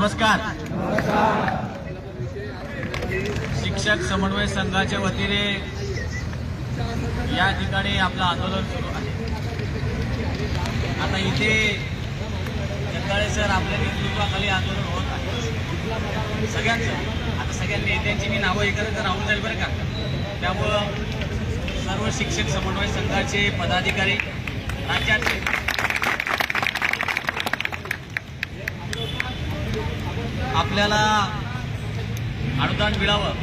नमस्कार. शिक्षक समन्वय संघाच्या वतीने या ठिकाणी आपलं आंदोलन सुरू आहे. आता इथे जगदाळे सर आपल्या नेतृत्वाखाली आंदोलन होत आहे. सगळ्यांचं आता सगळ्या नेत्यांची मी नावं एकत्र राहून जाईल बरं का. त्यामुळं सर्व शिक्षक समन्वय संघाचे पदाधिकारी राज्याचे आपल्याला अनुदान मिळावं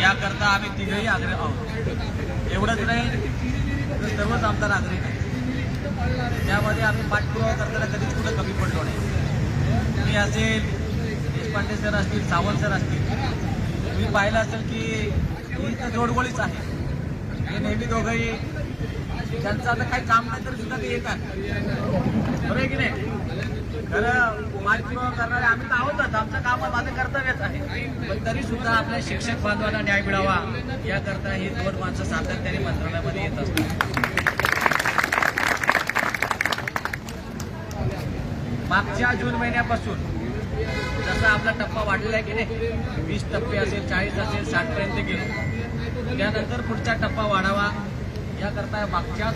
याकरता आम्ही तिघही आग्रह आहोत. एवढंच नाही तर सर्वच आमदार आग्रही नाही त्यामध्ये आम्ही पाठपुरावा करताना कधीच कुठं कमी पडलो नाही. मी असेल देशपांडे सर असतील सावंत सर असतील तुम्ही पाहिलं असेल की ही तर जोडगोळीच आहे. हे नेहमी दोघंही त्यांचं आता काही काम नाही तर सुद्धा ते येतात. बरोबर की नाही? खरं करणारे आम्ही तर आहोतच. आमचं काम माझं कर्तव्यच आहे. पण तरी सुद्धा आपल्या शिक्षक बांधवांना न्याय मिळावा. याकरता ही दोन माणसं सातत्याने मंत्रालयामध्ये येत असतात. मागच्या जून महिन्यापासून जसा आपला टप्पा वाढलेला आहे की नाही वीस टप्पे असेल चाळीस असेल साठ पर्यंत गेलो. त्यानंतर पुढचा टप्पा वाढावा. याकरता मागच्या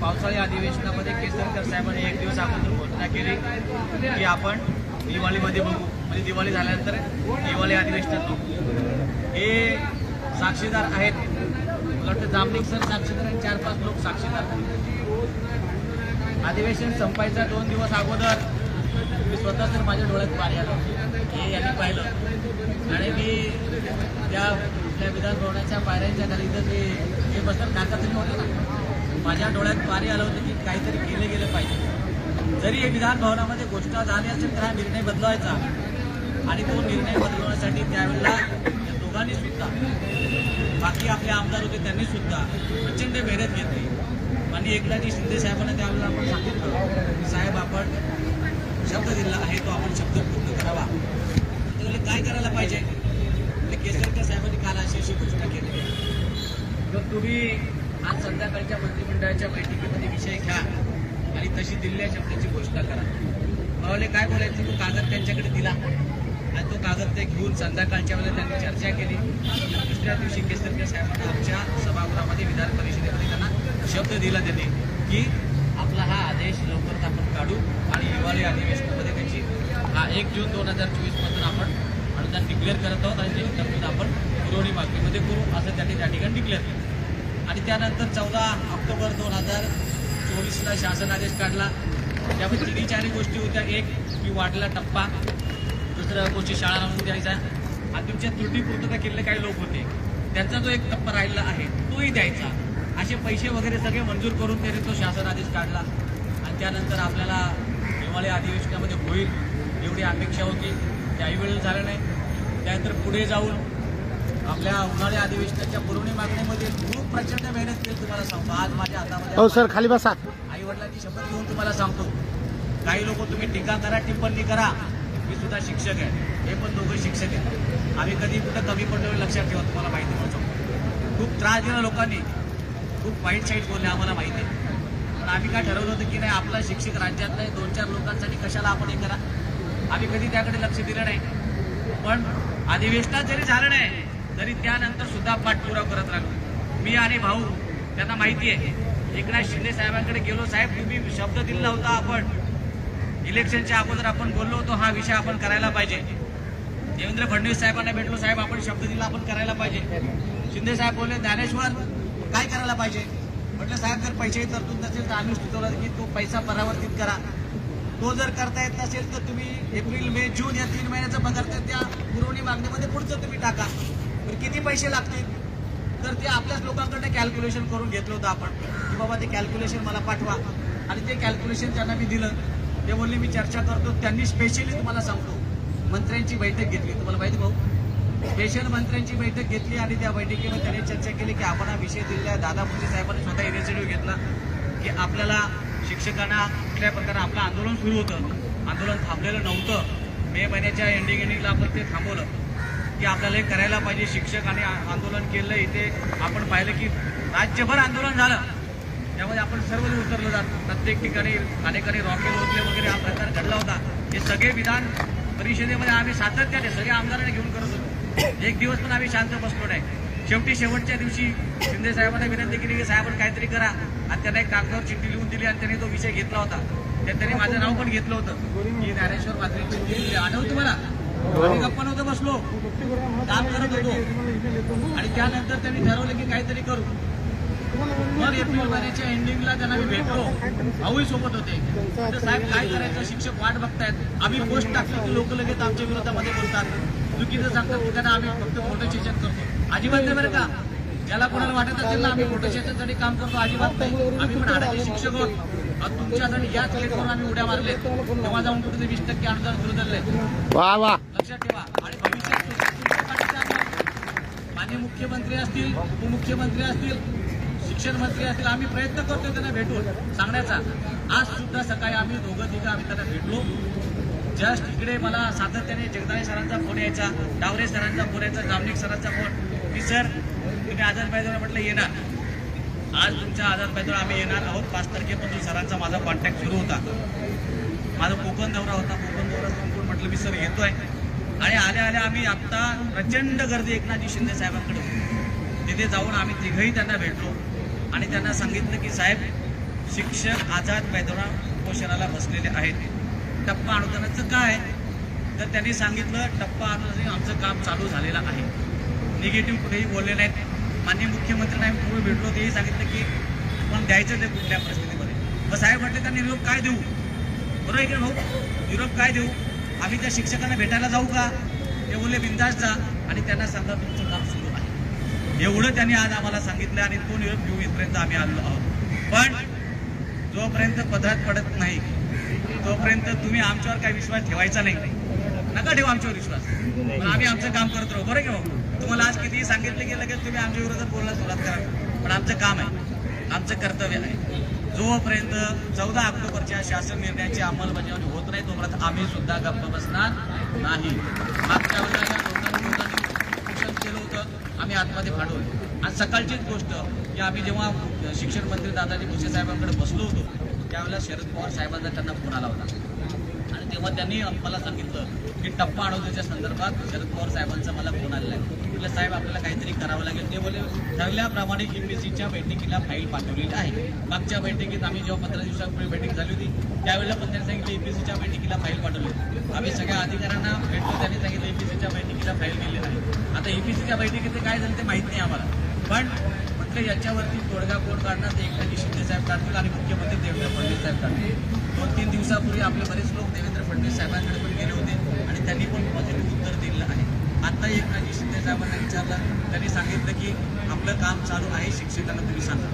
पावसाळी अधिवेशनामध्ये केसरकर साहेबांनी एक दिवस अगोदर घोषणा केली की आपण दिवाळीमध्ये बघू. म्हणजे दिवाळी झाल्यानंतर दिवाळी अधिवेशनात बघू. हे साक्षीदार आहेत. मला वाटतं जामनिक सर साक्षीदार आणि चार पाच लोक साक्षीदार. अधिवेशन संपायचा दोन दिवस अगोदर मी स्वतः तर माझ्या डोळ्यात पाणी आलं. हे यांनी पाहिलं. आणि मी त्या त्या विधानभवनाच्या पायऱ्यांच्या खाली तर ते हे बसत नाकातून होतं ना. माझ्या डोळ्यात पाणी आलं होतं की काहीतरी केलं गेलं पाहिजे. जरी हे विधानभवनामध्ये घोषणा झाली असेल तर हा निर्णय बदलवायचा. आणि तो निर्णय बदलवण्यासाठी त्यावेळेला या दोघांनी सुद्धा बाकी आपले आमदार होते त्यांनी सुद्धा प्रचंड मेहनत घेतली. आणि एकनाथजी शिंदे साहेबांना त्यावेळेला आपण सांगितलं की साहेब आपण शब्द दिला आहे तो आपण शब्द पूर्ण करावा. त्याला काय करायला पाहिजे? म्हणजे केसरकर साहेबांनी काल अशी अशी घोषणा केली तर तुम्ही आज संध्याकाळच्या मंत्रिमंडळाच्या बैठकीमध्ये विषय घ्या आणि तशी दिलेल्या शब्दाची घोषणा करा. मला काय बोलायचं तो कागद त्यांच्याकडे दिला. आणि तो कागद ते घेऊन संध्याकाळच्या वेळेला त्यांनी चर्चा केली. दुसऱ्या दिवशी केसरकर साहेबांना आमच्या सभागृहामध्ये विधान परिषदेमध्ये त्यांना शब्द दिला त्यांनी की आपला हा आदेश लवकरच आपण काढू आणि हिवाळी अधिवेशनामध्ये त्याची हा एक जून दोन हजार चोवीसमधून आपण अनुदान डिक्लेअर करत आहोत आणि त्याची तरतूद आपण पुरवणी मागणीमध्ये करू असं त्यांनी त्या ठिकाणी डिक्लेअर केलं. आणि त्यानंतर चौदा ऑक्टोबर दोन हजार चोवीसला शासन आदेश काढला. त्यामुळे तिन्ही चारही गोष्टी होत्या. एक की वाढला टप्पा. दुसऱ्या गोष्टी शाळा लावून द्यायचा. आणि तुमच्या त्रुटी पूर्तता केलेले काही लोक होते. त्यांचा जो एक टप्पा राहिला आहे. तोही द्यायचा. असे पैसे वगैरे सगळे मंजूर करून त्याने तो शासन आदेश काढला. आणि त्यानंतर आपल्याला हिवाळी अधिवेशनामध्ये होईल एवढी अपेक्षा होती. त्याही वेळेला झालं नाही. त्यानंतर पुढे जाऊन आपल्या उन्हाळी अधिवेशनाच्या पुरवणी मागणीमध्ये खूप प्रचंड मेहनत केली तुम्हाला सांगतो. आज माझ्या हातामध्ये हो सर खाली बसा. आई वडिलांची शपथ घेऊन तुम्हाला सांगतो. काही लोक तुम्ही टीका करा टिप्पणी करा. मी सुद्धा शिक्षक आहे. हे पण दोघं शिक्षक आहेत. आम्ही कधी कुठं कमी पडलो हे लक्षात ठेवा तुम्हाला माहिती म्हणतो खूप त्रास दिला लोकांनी. खूप वाईट साईट बोलले आम्हाला माहिती आहे. पण आम्ही काय ठरवलं होतं की नाही आपला शिक्षक राज्यात नाही दोन चार लोकांसाठी कशाला आपण हे करा? आम्ही कधी त्याकडे लक्ष दिलं नाही. पण अधिवेशनात जरी झालं नाही तरी त्यानंतर सुद्धा पाठपुरावा करत राहिलो. मी आणि भाऊ त्यांना माहिती आहे. एकनाथ शिंदे साहेबांकडे गेलो. साहेब तुम्ही शब्द दिला होता आपण. इलेक्शनच्या अगोदर आपण बोललो होतो हा विषय आपण करायला पाहिजे. देवेंद्र फडणवीस साहेबांना भेटलो. साहेब आपण शब्द दिला आपण करायला पाहिजे. शिंदे साहेब बोलले ज्ञानेश्वर काय करायला पाहिजे? म्हटलं साहेब जर पैशाची तरतूद नसेल तर आम्ही सुचवलं की तो पैसा परावर्तित करा. तो जर करता येत नसेल तर तुम्ही एप्रिल मे जून या तीन महिन्याचा पगार तर त्या पुरवणी मागणीमध्ये पुढचं तुम्ही टाका. तर किती पैसे लागतील? तर ते आपल्याच लोकांकडनं कॅल्क्युलेशन करून घेतलं होतं आपण. की बाबा ते कॅल्क्युलेशन मला पाठवा. आणि ते कॅल्क्युलेशन त्यांना मी दिलं ते बोलले मी चर्चा करतो. त्यांनी स्पेशली तुम्हाला सांगतो. मंत्र्यांची बैठक घेतली. तुम्हाला माहिती भाऊ स्पेशल मंत्र्यांची बैठक घेतली आणि त्या बैठकीमध्ये त्यांनी चर्चा केली की आपण हा विषय दिलेला दादा मुंजे साहेबांनी स्वतः इनिशिएटिव्ह घेतला की आपल्याला शिक्षकांना कुठल्या प्रकारे आपलं आंदोलन सुरू होतं. आंदोलन थांबलेलं नव्हतं. मे महिन्याच्या एंडिंग एंडिंगला आपण ते थांबवलं. की आपल्याला हे करायला पाहिजे. शिक्षक आणि आंदोलन केलं इथे आपण पाहिलं की राज्यभर आंदोलन झालं. त्यामध्ये आपण सर्व उतरलो जातो प्रत्येक ठिकाणी अनेकांनी रॉकेल ओतले वगैरे हा प्रकार घडला होता. हे सगळे विधान परिषदेमध्ये आम्ही सातत्याने सगळ्या आमदारांना घेऊन करत होतो. एक दिवस पण आम्ही शांत बसलो नाही. शेवटी शेवटच्या दिवशी शिंदे साहेबांना विनंती केली की साहेबांनी काहीतरी करा. आणि त्यांना एक कागदावर चिठ्ठी लिहून दिली आणि त्यांनी तो विषय घेतला होता. त्यांनी माझं नाव पण घेतलं होतं. की ज्ञानेश्वर पात्रे चिठ्ठी तुम्हाला? आम्ही गप्पा नव्हतं बसलो. काम करत होतो. आणि त्यानंतर त्यांनी ठरवलं की काहीतरी करू. मग एप्रिल महिन्याच्या एंडिंगला त्यांना मी भेटलो. भाऊही सोबत होते. तर साहेब काय करायचं? शिक्षक वाट बघतायत. आम्ही पोस्ट टाकतो की लोक लगेच आमच्या विरोधामध्ये बोलतात. चुकीचं सांगतात की त्यांना आम्ही फक्त फोटो सेशन करतो. अजिबात नाही बरं का? ज्याला कोणाला वाटत असेल ना आम्ही फोटो सेशनसाठी काम करतो. अजिबात नाही. आम्ही पण हाडाचे शिक्षक आहोत. तुमच्यासाठी याच प्लेटफॉर्म आम्ही उड्या मारले तेव्हा जाऊन कुठे वीस टक्के अनुदान सुरू झालंय. वा वा. ठेवा आणि भविष्यात माननीय मुख्यमंत्री असतील उपमुख्यमंत्री असतील शिक्षण मंत्री असतील आम्ही प्रयत्न करतो त्यांना भेटून. सांगण्याचा आज सुद्धा सकाळी आम्ही दोघं तिघं आम्ही त्यांना भेटलो. जस्ट इकडे मला सातत्याने जगदाळे सरांचा फोन यायचा डावरे सरांचा फोन यायचा जामनिक सरांचा फोन. की सर तुम्ही आझाद मैदानावर म्हटलं येणार. आज तुमच्या आझाद मैदानावर आम्ही येणार आहोत. पाच तारखेपासून सरांचा माझा कॉन्टॅक्ट सुरू होता. माझा कोकण दौरा होता. कोकण दौरा कोण म्हटलं मी सर येतोय. आणि आल्या आल्या आम्ही आत्ता प्रचंड गर्दी एकनाथजी शिंदे साहेबांकडे होती. तिथे जाऊन आम्ही तिघही त्यांना भेटलो. आणि त्यांना सांगितलं की साहेब शिक्षक आझाद मैदाना उपोषणाला बसलेले आहेत. टप्पा अनुदानाचं काय तर त्यांनी सांगितलं टप्पा अनुदान आमचं काम चालू झालेलं आहे. निगेटिव्ह कुठेही बोलले नाहीत. माननीय मुख्यमंत्र्यांना आम्ही पूर्वी भेटलो तेही सांगितलं की पण द्यायचं ते कुठल्या परिस्थितीमध्ये? मग साहेब म्हटले त्यांनी निरोप काय देऊ? बरोबर आहे की भाऊ? निरोप काय देऊ? आम्ही त्या शिक्षकांना भेटायला जाऊ का? ते बोलले बिंदास जा. आणि त्यांना सांगा तुमचं काम सुरू आहे. एवढं त्यांनी आज आम्हाला सांगितलं आणि तो निरोप घेऊ इथपर्यंत आम्ही आलो आहोत. पण जोपर्यंत पदरात पडत नाही तोपर्यंत तुम्ही आमच्यावर काही विश्वास ठेवायचा नाही. नका ठेवू आमच्यावर विश्वास. पण आम्ही आमचं काम करत राहू. बरं की तुम्हाला आज कितीही सांगितलं गेलं की तुम्ही आमच्या विरोधात बोलला सुरुवात करा. पण आमचं काम आहे. आमचं कर्तव्य आहे. जोपर्यंत चौदा ऑक्टोबरच्या शासन निर्णयाची अंमलबजावणी आम्ही सुद्धा गप्प बसणार नाही. मागच्या वेळेला या लोकांनी लोकांनी केलं होतं आम्ही आतमध्ये फाडवलं आज सकाळचीच गोष्ट की आम्ही जेव्हा शिक्षण मंत्री दादाजी भुसे साहेबांकडे बसलो होतो त्यावेळेला शरद पवार साहेबांचा त्यांना फोन आला होता. आणि तेव्हा त्यांनी मला सांगितलं की टप्पा अडवण्याच्या संदर्भात शरद पवार साहेबांचा मला फोन आलेला आहे. म्हटलं साहेब आपल्याला काहीतरी करावं लागेल. ते बोले ठरल्याप्रमाणे एमबीसीच्या बैठकीला फाईल पाठवलेली आहे. मागच्या बैठकीत आम्ही जेव्हा पंधरा दिवसापूर्वी बैठक झाली होती त्यावेळेला पण त्यांनी सांगितलं एमबीसीच्या बैठकीला फाईल पाठवली. आम्ही सगळ्या अधिकाऱ्यांना भेटलो त्यांनी सांगितलं एमबीसीच्या बैठकीला फाईल दिली नाही. आता एमबीसीच्या बैठकीत काय झालं ते माहीत नाही आम्हाला. पण म्हटलं याच्यावरती तोडगा कोण काढणार ते एकनाथजी शिंदे साहेब काढतील आणि मुख्यमंत्री देवेंद्र फडणवीस साहेब काढतील. दोन तीन दिवसापूर्वी आपले बरेच लोक देवेंद्र फडणवीस साहेबांकडे पण गेले होते आणि त्यांनी पण पॉझिटिव्ह उत्तर दिलेलं आहे. आता एक साहेबांना विचारलं त्यांनी सांगितलं की आपलं काम चालू आहे शिक्षकांना तुम्ही सांगा.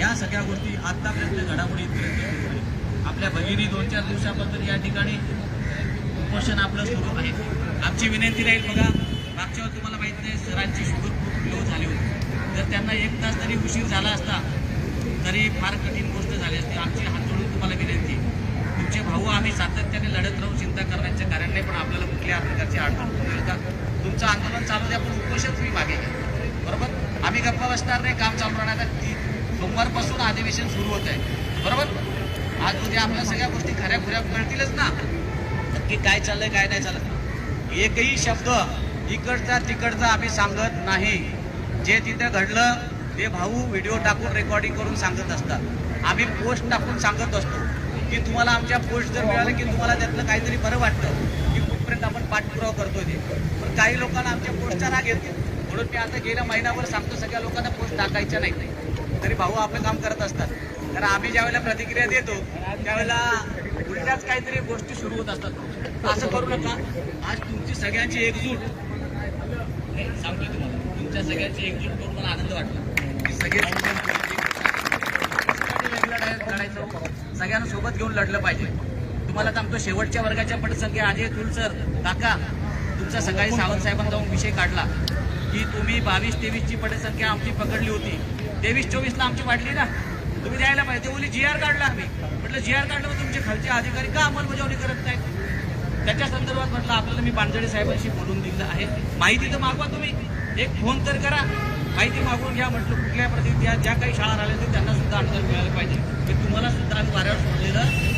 या सगळ्या गोष्टी आतापर्यंत घडामोडी इथपर्यंत आपल्या भगिनी दोन चार दिवसाबद्दल या ठिकाणी उपोषण आपलं सुरू आहे. आमची विनंती राहील बघा मागच्या तुम्हाला माहीत नाही सरांची शुगर खूप लो झाली होती. जर त्यांना एक तास तरी उशीर झाला असता तरी फार कठीण गोष्ट झाली असती. आमची हात जोडून तुम्हाला विनंती. तुमचे भाऊ आम्ही सातत्याने लढत राहू चिंता करण्याच्या कारण नाही पण आपल्याला कुठल्या प्रकारची अडचण तुमचं आंदोलन चालू द्या पण उपोषण तुम्ही मागे घ्या. बरोबर? आम्ही गप्पा बसणार नाही काम चालू राहणार. ती सोमवारपासून अधिवेशन सुरू होत आहे. बरोबर? आज उद्या आपल्या सगळ्या गोष्टी खऱ्या खुऱ्या कळतीलच ना. नक्की काय चाललंय काय नाही चालत. एकही शब्द इकडचा तिकडचा आम्ही सांगत नाही. जे तिथं घडलं ते भाऊ व्हिडिओ टाकून रेकॉर्डिंग करून सांगत असतात. आम्ही पोस्ट टाकून सांगत असतो की तुम्हाला आमच्या पोस्ट जर मिळालं की तुम्हाला त्यातलं काहीतरी बरं वाटतं. की आपण पाठपुरावा करतोय ते. पण काही लोकांना आमच्या पोस्टचा राग येतो म्हणून मी आता गेल्या महिनाभर सांगतो सगळ्या लोकांना पोस्ट टाकायच्या नाही तरी भाऊ आपलं काम करत असतात. कारण आम्ही ज्या वेळेला प्रतिक्रिया देतो त्यावेळेला उलट्याच काहीतरी गोष्टी सुरू होत असतात. असं करू नका. आज तुमची सगळ्यांची एकजूट. सांगतो सांगतोय तुम्हाला. तुमच्या सगळ्यांची एकजूट करून मला आनंद वाटला. सगळे लढायचं. सगळ्यांना सोबत घेऊन लढलं पाहिजे. तुम्हाला सांगतो शेवटच्या वर्गाच्या पटसंख्या अजय तुलसर काका तुमचा सकाळी सावंत साहेबांना जाऊन विषय काढला. की तुम्ही बावीस तेवीसची पटसंख्या आमची पकडली होती. तेवीस चोवीसला आमची वाढली ना. तुम्ही द्यायला पाहिजे. ओली बोली जी आर काढला आम्ही. म्हटलं जी आर काढलं तुमचे खालचे अधिकारी का अंमलबजावणी करत नाहीत? त्याच्या संदर्भात म्हटलं आपल्याला मी पांढरे साहेबांशी बोलून दिलं आहे. माहिती तर मागवा तुम्ही. एक फोन तर करा. माहिती मागवून घ्या. म्हटलं कुठल्या प्रतिनिधी ज्या काही शाळा राहिल्या त्यांना सुद्धा अनुदान मिळालं पाहिजे. हे तुम्हाला सुद्धा आम्ही वाऱ्यावर सोडलेलं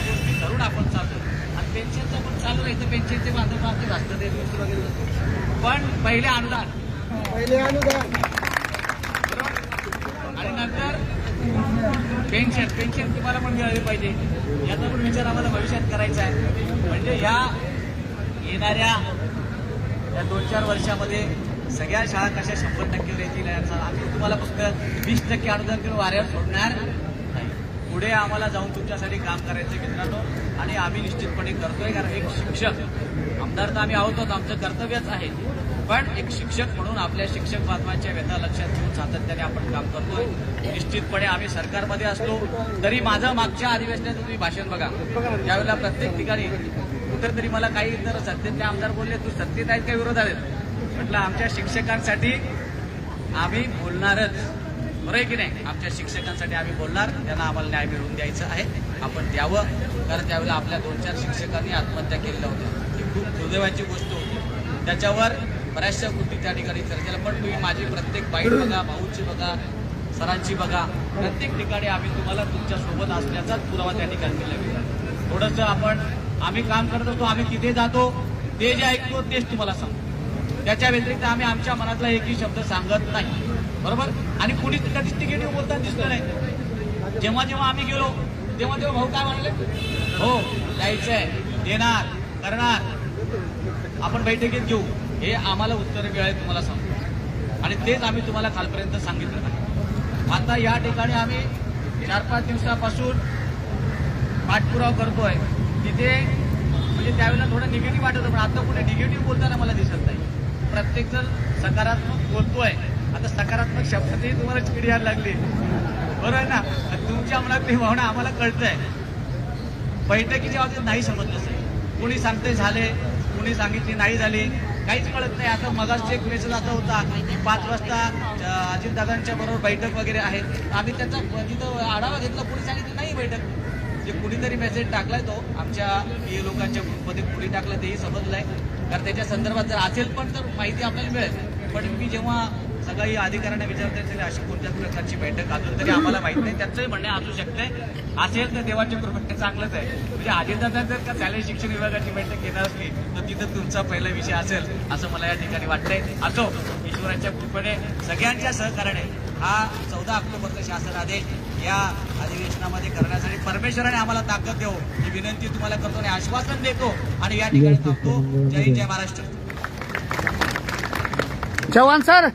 सगळ्या गोष्टी धरून आपण चालतो आणि पेन्शनचं पण चालू राहायचं पेन्शनचे बांधव आमचे राष्ट्र ते गोष्टी वगैरे. पण पहिले अनुदान. पहिले अनुदान. आणि नंतर पेन्शन. पेन्शन तुम्हाला पण मिळाली पाहिजे. याचा पण विचार आम्हाला भविष्यात करायचा आहे. म्हणजे या येणाऱ्या या दोन चार वर्षामध्ये सगळ्या शाळा कशा शंभर टक्केवर येतील याचा आम्ही तुम्हाला फक्त वीस टक्के अनुदान करून वाऱ्यावर सोडणार. पुढे आम्हाला जाऊन तुमच्यासाठी काम करायचं मित्रांनो. आणि आम्ही निश्चितपणे करतोय कारण एक शिक्षक आमदार तर आम्ही आहोतच आमचं कर्तव्यच आहे. पण एक शिक्षक म्हणून आपल्या शिक्षक बांधवांच्या व्यथा लक्षात घेऊन सातत्याने आपण काम करतोय. निश्चितपणे आम्ही सरकारमध्ये असलो तरी माझं मागच्या अधिवेशनात तुम्ही भाषण बघा. त्यावेळेला प्रत्येक ठिकाणी कुठेतरी मला काही तर सत्तेतले आमदार बोलले तू सत्तेत आहेत का विरोधात आहेत? म्हटलं आमच्या शिक्षकांसाठी आम्ही बोलणारच. बरं आहे की नाही? आमच्या शिक्षकांसाठी आम्ही बोलणार त्यांना आम्हाला न्याय मिळवून द्यायचं आहे. आपण द्यावं. कारण त्यावेळेला आपल्या दोन चार शिक्षकांनी आत्महत्या केलेल्या होत्या. ही खूप दुर्दैवाची गोष्ट होती. त्याच्यावर बऱ्याचशा गोष्टी त्या ठिकाणी चर्चेला पण तुम्ही माझी प्रत्येक बाईट बघा भाऊची बघा सरांची बघा प्रत्येक ठिकाणी आम्ही तुम्हाला तुमच्यासोबत असल्याचाच पुरावा त्या ठिकाणी दिला गेला. थोडंसं आपण आम्ही काम करत असतो आम्ही तिथे जातो ते जे ऐकतो तेच तुम्हाला सांगतो. त्याच्या व्यतिरिक्त आम्ही आमच्या मनातला एकही शब्द सांगत नाही. बरोबर? आणि कुणी कधीच निगेटिव्ह बोलताना दिसलं नाही. जेव्हा जेव्हा आम्ही गेलो तेव्हा तेव्हा भाऊ काय म्हणाले? हो जायचंय. देणार करणार. आपण बैठकीत घेऊ. हे आम्हाला उत्तर मिळाले तुम्हाला सांगतो. आणि तेच आम्ही तुम्हाला कालपर्यंत सांगितलं नाही. आता या ठिकाणी आम्ही चार पाच दिवसापासून पाठपुरावा करतोय. तिथे म्हणजे त्यावेळेला थोडं निगेटिव्ह वाटत होतं, पण आता कुठे निगेटिव्ह बोलताना मला दिसत नाही. प्रत्येक जण सकारात्मक बोलतोय. आता सकारात्मक शब्दातही तुम्हाला चिडी यायला लागली. बरोबर आहे ना? तुमच्या मनातली भावना आम्हाला कळतंय. बैठकीच्या बाबतीत नाही समजलं सर. कोणी सांगते झाले कोणी सांगितली नाही झाली काहीच कळत नाही. आता मगाच एक मेसेज असा होता की पाच वाजता अं, अजितदादांच्या बरोबर बैठक वगैरे आहे. आम्ही त्याचा तिथं आढावा घेतला कोणी सांगितलं नाही बैठक. जे कुणीतरी मेसेज टाकलाय तो आमच्या पी लोकांच्या ग्रुपमध्ये कुणी टाकलं तेही समजलंय. कारण त्याच्या संदर्भात जर असेल पण तर माहिती आपल्याला मिळेल. पण मी जेव्हा सगळी अधिकाऱ्यांना विचारता येईल अशी कोणत्याच प्रकारची बैठक अजून तरी आम्हाला माहीत नाही. त्यांचंही म्हणणे असू शकते असेल तर देवाच्या कृपेने चांगलंच आहे. म्हणजे अजितदादा जर का शालेय शिक्षण विभागाची बैठक घेणार असली तर तिथं तुमचा पहिला विषय असेल असं मला या ठिकाणी वाटतंय. असो ईश्वराच्या कृपेने सगळ्यांच्या सहकार्याने हा चौदा ऑक्टोबरचा शासन आदेश या अधिवेशनामध्ये करण्यासाठी परमेश्वराने आम्हाला ताकद देऊ ही विनंती तुम्हाला करतो आणि आश्वासन देतो आणि या ठिकाणी थांबतो. जय हिंद, जय महाराष्ट्र. चव्हाण सर!